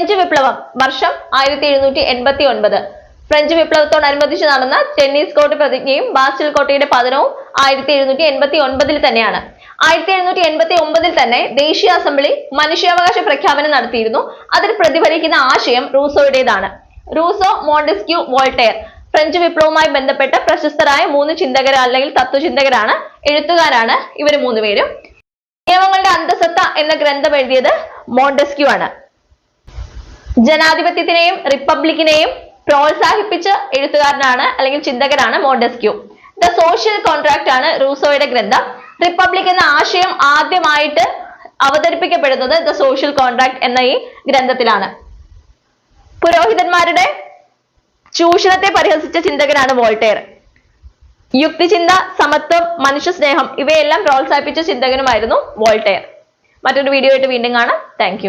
French വിപ്ലവം വർഷം ആയിരത്തി എഴുന്നൂറ്റി എൺപത്തി ഒൻപത് ഫ്രഞ്ച് വിപ്ലവത്തോടനുബന്ധിച്ച് നടന്ന ടെന്നീസ് കോർട്ട് പ്രതിജ്ഞയും ബാസ്റ്റിൽ കോട്ടയുടെ പതനവും ആയിരത്തി എഴുന്നൂറ്റി എൺപത്തി ഒൻപതിൽ തന്നെയാണ്. ആയിരത്തി എഴുന്നൂറ്റി എൺപത്തി ഒമ്പതിൽ തന്നെ ദേശീയ അസംബ്ലി മനുഷ്യാവകാശ പ്രഖ്യാപനം നടത്തിയിരുന്നു. അതിൽ പ്രതിഫലിക്കുന്ന ആശയം റൂസോയുടേതാണ്. റൂസോ മോണ്ടസ്ക്യൂ വോൾട്ടയർ ഫ്രഞ്ച് വിപ്ലവവുമായി ബന്ധപ്പെട്ട പ്രശസ്തരായ മൂന്ന് ചിന്തകർ അല്ലെങ്കിൽ തത്വചിന്തകരാണ് എഴുത്തുകാരാണ് ഇവർ മൂന്നുപേരും. നിയമങ്ങളുടെ അന്തസത്ത എന്ന ഗ്രന്ഥം എഴുതിയത് മോണ്ടസ്ക്യൂ ആണ്. ജനാധിപത്യത്തിനെയും റിപ്പബ്ലിക്കിനെയും പ്രോത്സാഹിപ്പിച്ച എഴുത്തുകാരനാണ് അല്ലെങ്കിൽ ചിന്തകനാണ് മോണ്ടസ്ക്യൂ. ദ സോഷ്യൽ കോൺട്രാക്ട് ആണ് റൂസോയുടെ ഗ്രന്ഥം. റിപ്പബ്ലിക് എന്ന ആശയം ആദ്യമായിട്ട് അവതരിപ്പിക്കപ്പെടുന്നത് ദ സോഷ്യൽ കോൺട്രാക്ട് എന്ന ഈ ഗ്രന്ഥത്തിലാണ്. പുരോഹിതന്മാരുടെ ചൂഷണത്തെ പരിഹസിച്ച ചിന്തകനാണ് വോൾട്ടയർ യുക്തിചിന്ത സമത്വം മനുഷ്യസ്നേഹം ഇവയെല്ലാം പ്രോത്സാഹിപ്പിച്ച ചിന്തകനുമായിരുന്നു വോൾട്ടയർ മറ്റൊരു വീഡിയോ ആയിട്ട് വീണ്ടും കാണാം. താങ്ക്